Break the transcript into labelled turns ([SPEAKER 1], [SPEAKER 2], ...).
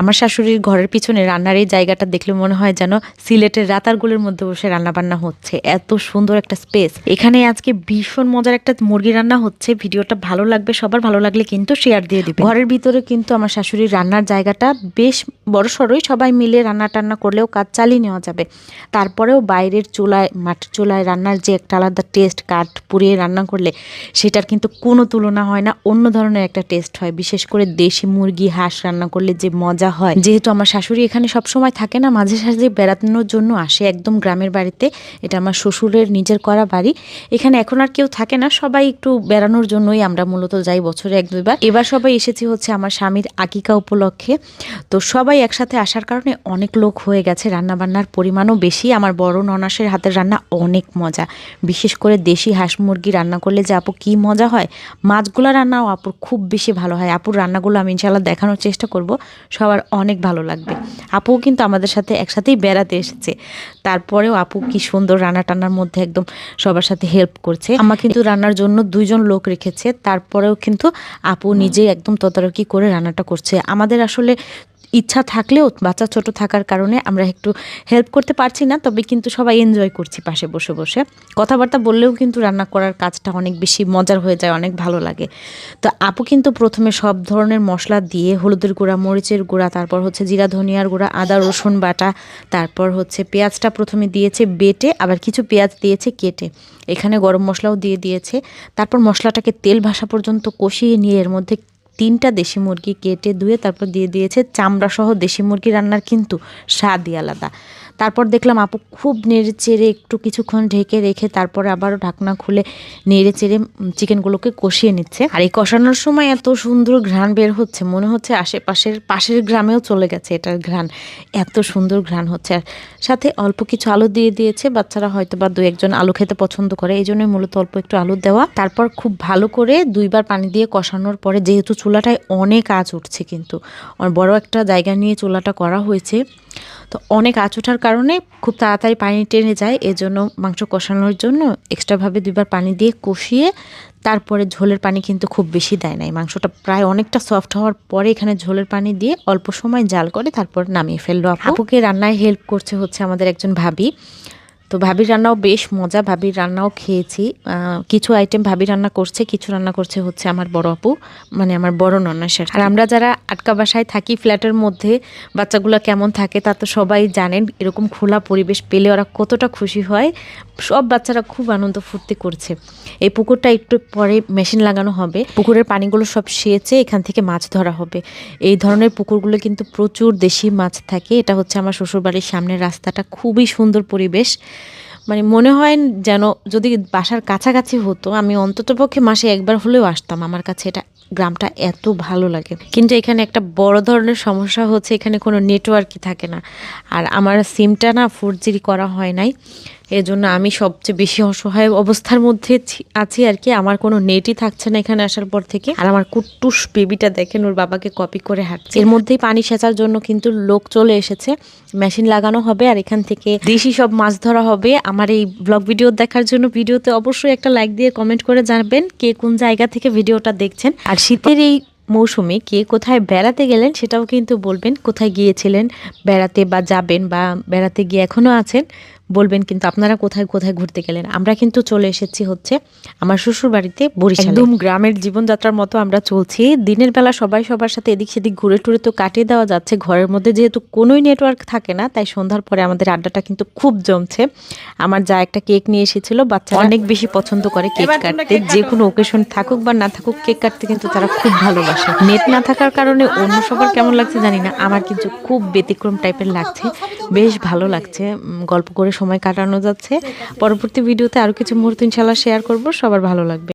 [SPEAKER 1] আমার শাশুড়ির ঘরের পিছনে রান্নার এই জায়গাটা দেখলে মনে হয় যেন সিলেটের রাতারগুলোর মধ্যে বসে রান্না বান্না হচ্ছে। এত সুন্দর একটা স্পেস এখানে আজকে ভীষণ মজার একটা মুরগি রান্না হচ্ছে। ভিডিওটা ভালো লাগবে, সবার ভালো লাগলে কিন্তু শেয়ার দিয়ে দিবে ঘরের ভিতরে কিন্তু আমার শাশুড়ির রান্নার জায়গাটা বেশ বড় সড়ই, সবাই মিলে রান্না টান্না করলেও কাজ চালিয়ে নেওয়া যাবে। তারপরেও বাইরের চুলায় মাটির চুলায় রান্নার যে একটা আলাদা টেস্ট কাঠ পুড়িয়ে রান্না করলে সেটার কিন্তু কোনো তুলনা হয় না, অন্য ধরনের একটা টেস্ট হয়। বিশেষ করে দেশি মুরগি, হাঁস রান্না করলে যে মজা হয়। যেহেতু আমার শাশুড়ি এখানে সব সময় থাকে না, মাঝে সাঝে বেড়ানোর জন্য আসে একদম গ্রামের বাড়িতে। এটা আমার শ্বশুরের নিজের করা বাড়ি। এখানে এখন আর কেউ থাকে না, সবাই একটু বেড়ানোর জন্যই আমরা মূলত যাই বছরে এক দুইবার। এবার সবাই এসেছি হচ্ছে আমার স্বামীর আকিকা উপলক্ষে। তো সবাই একসাথে আসার কারণে অনেক লোক হয়ে গেছে রান্না বান্নার পরিমাণও বেশি। আমার বড় ননাসের হাতের রান্না অনেক মজা। বিশেষ করে দেশি হাঁস মুরগি রান্না করলে যে আপু কী মজা হয়। মাছগুলো রান্নাও আপুর খুব বেশি ভালো হয়। আপুর রান্নাগুলো আমি ইনশাল্লাহ দেখানোর চেষ্টা করব। সবার অনেক ভালো লাগবে। আপুও কিন্তু আমাদের সাথে একসাথেই বেড়াতে এসেছে। তারপরেও আপু কি সুন্দর রান্না টান্নার মধ্যে একদম সবার সাথে হেল্প করছে। আমার কিন্তু রান্নার জন্য দুইজন লোক রেখেছে। তারপরেও কিন্তু আপু নিজেই একদম তদারকি করে রান্নাটা করছে। আমাদের আসলে ইচ্ছা থাকলেও, বাচ্চা ছোট থাকার কারণে আমরা একটু হেল্প করতে পারছি না, তবে কিন্তু সবাই এনজয় করছি পাশে বসে বসে। কথাবার্তা বললেও কিন্তু রান্না করার কাজটা অনেক বেশি মজার হয়ে যায়, অনেক ভালো লাগে। তো আপু কিন্তু প্রথমে সব ধরনের মশলা দিয়ে হলুদের গুঁড়া, মরিচের গুঁড়া, তারপর হচ্ছে জিরা, ধনিয়ার গুঁড়া, আদা, রসুন বাটা, তারপর হচ্ছে পেঁয়াজটা প্রথমে দিয়েছে বেটে, আবার কিছু পেঁয়াজ দিয়েছে কেটে। এখানে গরম মশলাও দিয়ে দিয়েছে। তারপর মশলাটাকে তেল ভাসা পর্যন্ত কষিয়ে নিয়ে এর মধ্যে তিনটা দেশি মুরগি কেটে ধুয়ে তারপর দিয়ে দিয়েছে চামড়া সহ দেশি মুরগি রান্নার কিন্তু স্বাদই আলাদা। তারপর দেখলাম আপু খুব নেড়ে চেড়ে একটু কিছুক্ষণ ঢেকে রেখে তারপরে আবারও ঢাকনা খুলে নেড়ে চেড়ে চিকেনগুলোকে কষিয়ে নিচ্ছে। আর এই কষানোর সময় এত সুন্দর ঘ্রাণ বের হচ্ছে, মনে হচ্ছে আশেপাশের পাশের গ্রামেও চলে গেছে এটার ঘ্রাণ। এত সুন্দর ঘ্রাণ হচ্ছে। আর সাথে অল্প কিছু আলু দিয়ে দিয়েছে, বাচ্চারা হয়তো বা দু একজন আলু খেতে পছন্দ করে, এই জন্যই মূলত অল্প একটু আলু দেওয়া। তারপর খুব ভালো করে দুইবার পানি দিয়ে কষানোর পরে যেহেতু চুলাটায় অনেক আঁচ উঠছে কিন্তু। বড় একটা জায়গা নিয়ে চুলাটা করা হয়েছে। তো অনেক আঁচ ওঠার কারণে খুব তাড়াতাড়ি পানি টেনে যায় এজন্য মাংস কষানোর জন্য এক্সট্রাভাবে দুইবার পানি দিয়ে কষিয়ে তারপরে ঝোলের পানি কিন্তু খুব বেশি দেয় নাই। মাংসটা প্রায় অনেকটা সফট হওয়ার পরে এখানে ঝোলের পানি দিয়ে অল্প সময় জাল করে তারপর নামিয়ে ফেলল আপুকে রান্নায় হেল্প করছে হচ্ছে আমাদের একজন ভাবি। তো ভাবির রান্নাও বেশ মজা। ভাবির রান্নাও খেয়েছি। কিছু আইটেম ভাবি রান্না করছে কিছু রান্না করছে হচ্ছে আমার বড় আপু মানে আমার বড় নন্নাসের আর আমরা যারা আটকা বাসায় থাকি ফ্ল্যাটের মধ্যে বাচ্চাগুলো কেমন থাকে তা তো সবাই জানেন এরকম খোলা পরিবেশ পেলে ওরা কতটা খুশি হয় সব বাচ্চারা খুব আনন্দ ফুর্তি করছে। এই পুকুরটা একটু পরে মেশিন লাগানো হবে। পুকুরের পানিগুলো সব সেচে এখান থেকে মাছ ধরা হবে। এই ধরনের পুকুরগুলো কিন্তু প্রচুর দেশি মাছ থাকে। এটা হচ্ছে আমার শ্বশুরবাড়ির সামনের রাস্তাটা। খুবই সুন্দর পরিবেশ। মানে মনে হয় যেন যদি বাসার কাছাকাছি হতো, আমি অন্ততপক্ষে মাসে একবার হলেও আসতাম। আমার কাছে এটা, গ্রামটা এত ভালো লাগে। কিন্তু এখানে একটা বড় ধরনের সমস্যা হচ্ছে, এখানে কোনো নেটওয়ার্কই থাকে না। আর আমার সিমটা না ফোর করা হয় নাই। এজন্য আমি সবচেয়ে বেশি অসহায় অবস্থার মধ্যে আছি আর কি। আমার কোনো নেটই থাকছে না এখানে আসার পর থেকে। আর আমার কুট্টুস বেবিটা দেখেন, ওর বাবাকে কপি করে হাঁটছে। এর মধ্যেই পানি সেচার জন্য কিন্তু লোক চলে এসেছে। মেশিন লাগানো হবে আর এখান থেকে দেশি সব মাছ ধরা হবে। আমার এই ব্লগ ভিডিও দেখার জন্য ভিডিওতে অবশ্যই একটা লাইক দিয়ে কমেন্ট করে জানাবেন কে কোন জায়গা থেকে ভিডিওটা দেখছেন। আর শীতের এই মৌসুমে কে কোথায় বেড়াতে গেলেন সেটাও কিন্তু বলবেন, কোথায় গিয়েছিলেন, বেড়াতে বা যাবেন বা বেড়াতে গিয়ে এখনও আছেন। বলবেন কিন্তু আপনারা কোথায় কোথায় ঘুরতে গেলেন? আমরা কিন্তু চলে এসেছি হচ্ছে আমার শ্বশুর বাড়িতে বরিশাল। একদম গ্রামের জীবনযাত্রার মতো আমরা চলছি। দিনের বেলা সবাই সবার সাথে এদিক সেদিক ঘুরে টুরে তো কাটিয়ে দেওয়া যাচ্ছে। ঘরের মধ্যে যেহেতু কোনোই নেটওয়ার্ক থাকে না তাই সন্ধ্যার পরে আমাদের আড্ডাটা কিন্তু খুব জমছে। আমার যা একটা কেক নিয়ে এসেছিল বাচ্চা অনেক বেশি পছন্দ করে কেক কাটতে। যে কোনো ওকেশন থাকুক বা না থাকুক কেক কাটতে কিন্তু তারা খুব ভালোবাসে। নেট না থাকার কারণে অন্য সবার কেমন লাগছে জানি না। আমার কিন্তু খুব ব্যতিক্রম টাইপের লাগছে। বেশ ভালো লাগছে। গল্প করে সময় কাটানো যাচ্ছে। পরবর্তী ভিডিওতে আরও কিছু মুহূর্ত ইনশাল্লাহ শেয়ার করব। সবার ভালো লাগবে।